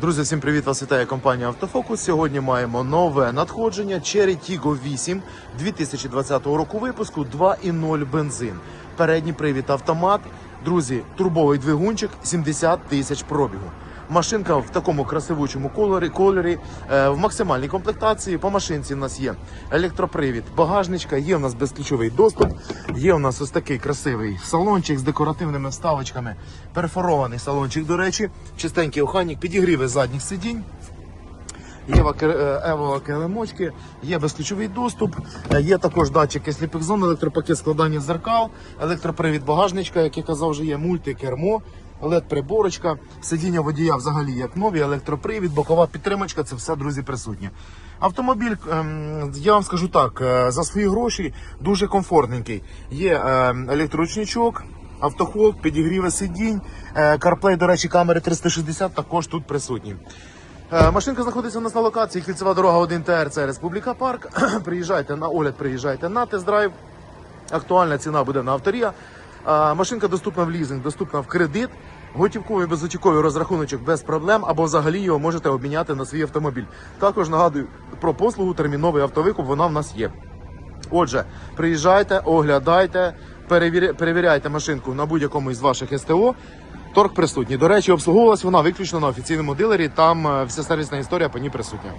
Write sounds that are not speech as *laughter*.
Друзі, всім привіт! Вас вітає компанія Автофокус. Сьогодні маємо нове надходження Cherry Tiggo 8 2020 року випуску 2.0 бензин. Передній привід автомат. Друзі, турбовий двигунчик 70 тисяч пробігу. Машинка в такому красивучому кольорі, кольорі е, в максимальній комплектації. По машинці в нас є електропривід, багажничка, є у нас безключовий доступ, є у нас ось такий красивий салончик з декоративними вставочками, перфорований салончик, до речі, чистенький оханник, підігріви задніх сидінь. Є ево килимочки, є безключовий доступ, е, є також датчики сліпих зон, електропакет складання зеркал, електропривід багажничка, як я казав, вже є мультикермо, led приборочка, сидіння водія взагалі як нові, електропривід, бокова підтримочка це все, друзі, присутнє. Автомобіль, ем, я вам скажу так, е, за свої гроші дуже комфортненький. Є ем, електроручничок, автохолд, підігріви сидінь, е, CarPlay, до речі, камери 360 також тут присутні. Е, Машинка знаходиться у нас на локації кільцева дорога 1 ТР, це Республіка Парк. *clears throat* приїжджайте на огляд, приїжджайте на тест-драйв. Актуальна ціна буде на авторія. Машинка доступна в лізинг, доступна в кредит. Готівковий безготівковий розрахуночок без проблем, або взагалі його можете обміняти на свій автомобіль. Також нагадую про послугу терміновий автовикуп, вона в нас є. Отже, приїжджайте, оглядайте, перевіряйте машинку на будь-якому із ваших СТО. Торг присутній. До речі, обслуговувалась вона виключно на офіційному дилері. Там е, вся сервісна історія по ній присутня.